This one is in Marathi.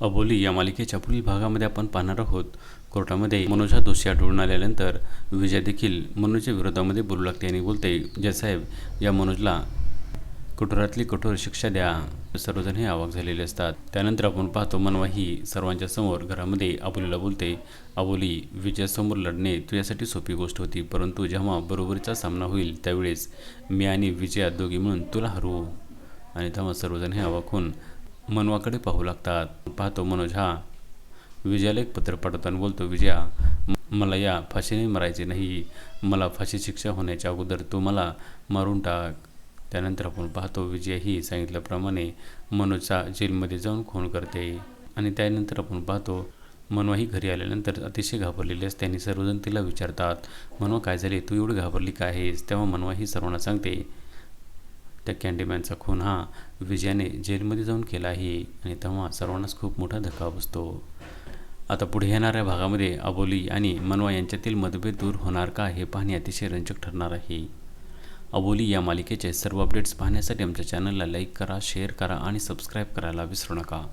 अबोली या मालिकेच्या पुढील भागामध्ये आपण पाहणार आहोत. कोर्टामध्ये मनोज हा दोषी आढळून आल्यानंतर विजय देखील मनोजच्या विरोधामध्ये बोलू लागते आणि बोलते जयसाहेब या मनोजला कठोरातली कठोर शिक्षा द्या. सर्वजण हे आवाक झालेले असतात. त्यानंतर आपण पाहतो मनवा ही सर्वांच्या समोर घरामध्ये अबोलीला बोलते अबोली विजयासमोर लढणे तुझ्यासाठी सोपी गोष्ट होती परंतु जेव्हा बरोबरीचा सामना होईल त्यावेळेस मी आणि विजया दोघी म्हणून तुला हरवू. आणि तेव्हा सर्वजण हे आवाक होऊन मनवाकडे पाहू लागतात. पाहतो मनोज हा. विजयाला एक पत्र पाठवताना बोलतो विजया मला या फाशीने मरायचे नाही. मला फाशी शिक्षा होण्याच्या अगोदर तू मला मारून टाक. त्यानंतर आपण पाहतो विजय ही सांगितल्याप्रमाणे मनोजचा जेलमध्ये जाऊन खून करते. आणि त्यानंतर आपण पाहतो मनवाही घरी आल्यानंतर अतिशय घाबरलेली असते आणि सर्वजण तिला विचारतात मनवा काय झाले? तू एवढी घाबरली काय आहेस? तेव्हा मनवा ही सर्वांना सांगते त्या कॅन्डीमॅनचा खून हा विजयाने जेलमध्ये जाऊन केला आहे आणि तेव्हा सर्वांनाच खूप मोठा धक्का बसतो. आता पुढे येणाऱ्या भागामध्ये अबोली आणि मनवा यांच्यातील मतभेद दूर होणार का हे पाहणे अतिशय रंजक ठरणार आहे. अबोली या मालिकेचे सर्व अपडेट्स पाहण्यासाठी आमच्या चॅनलला लाईक करा शेअर करा आणि सबस्क्राईब करायला विसरू नका.